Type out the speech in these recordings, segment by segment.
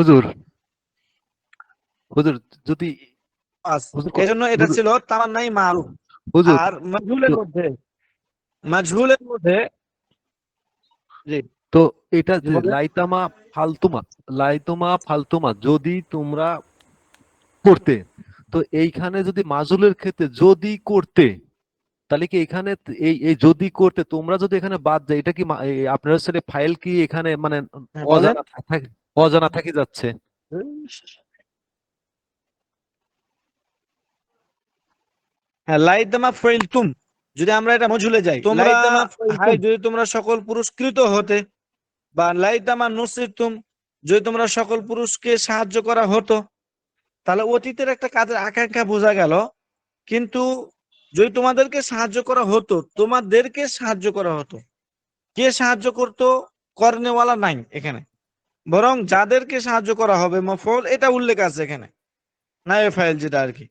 হুজুর। হুজুর যদি পাঁচ হুজুর, এই জন্য এটা। ছিল তামান্নাই মারুফ হুজুর আর মাজহুলের মধ্যে মাজহুলের মধ্যে জি। তো এটা লাইতামা ফালতুমা লাইতুমা ফালতুমা যদি তোমরা করতে তো এইখানে যদি মাজুলের ক্ষেত্রে যদি করতে তাহলে কি এখানে এই এই যদি করতে তোমরা যদি এখানে বাদ যায় এটা কি আপনার ছেলে ফাইল কি এখানে মানে হ্যাঁ, অজানা থাক- অজানা থেকে যাচ্ছে। হ্যাঁ ফাইলতুম যদি আমরা এটা মজুলে যাই। তোমরা যদি তোমরা সকল পুরস্কৃত হতে বা লাইতামা নুসিরতুম যদি তোমরা সকল পুরুষকে সাহায্য করা হতো তাহলে অতীতের একটা কাজের আকাঙ্ক্ষা বোঝা গেল। কিন্তু যদি তোমাদেরকে সাহায্য করা হতো তোমাদেরকে সাহায্য করা হতো। কে সাহায্য করতো? কর্নেওয়ালা নাই এখানে। বরং যাদেরকে সাহায্য করা হবে মফল এটা উল্লেখ আছে এখানে। নাই ফাইল যেটা আর কি।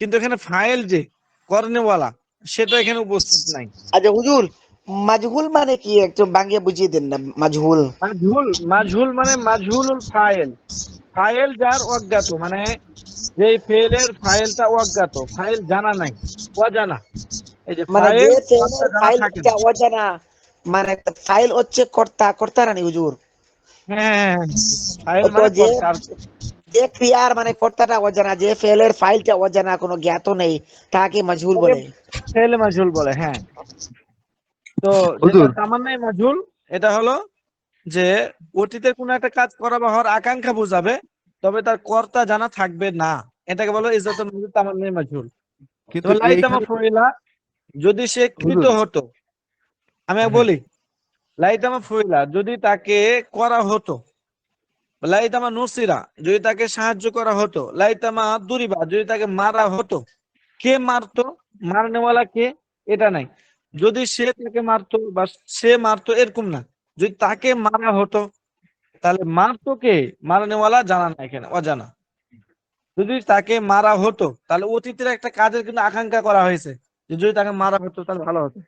কিন্তু এখানে ফাইল যে কর্নেওয়ালা সেটা এখানে উপস্থিত নাই। আচ্ছা হুজুর মাজহুল মানে কি? একটু বাংলা বুঝিয়ে দেন না মাজহুল। মাজহুল মাজহুল মানে মাজহুলুল ফাইল ফাইল যার অজ্ঞাত মানে যেই ফেলের ফাইলটা অজ্ঞাত। ফাইল জানা নাই অজানা। এই যে মানে ফাইল যে ফাইল অজানা মানে ফাইল হচ্ছে কর্তা কর্তা রানি হুজুর। মানে যে- ক্রিয়ার মানে কর্তাটা অজানা যে ফেলের ফাইলটা অজানা কোনো জ্ঞাত নেই তাকে মাজহুল বলে। ফেল মাজহুল বলে হ্যাঁ। তো তামান্নাই মাজহুল এটা হলো যে অতীতের কোনো একটা কাজ করা বা হওয়ার আকাঙ্ক্ষা বোঝাবে তবে তার কর্তা জানা থাকবে না। এটাকে বলো ইজ্জত তামান্নাই মাজহুল। কিন্তু তো লাইতামা যদি সে কৃত হতো আমি হ্যাঁ। বলি লাইতামা ফুইলা, যদি তাকে করা হতো, লাইতামা নসিরা, যদি তাকে সাহায্য করা হতো, লাইতামা দুরিবা, যদি তাকে মারা হতো, কে মারতো? মারনেওয়ালা কে? এটা নাই। যদি সে তাকে মারতো বা সে মারতো, এরকম না। যদি তাকে মারা হতো, তাহলে মারতো কে? মারনেওয়ালা জানা না এখানে, অজানা। যদি তাকে মারা হতো, তাহলে অতীতের একটা কাজের কিন্তু আকাঙ্ক্ষা করা হয়েছে যদি তাকে মারা হতো, তাহলে ভালো হতো।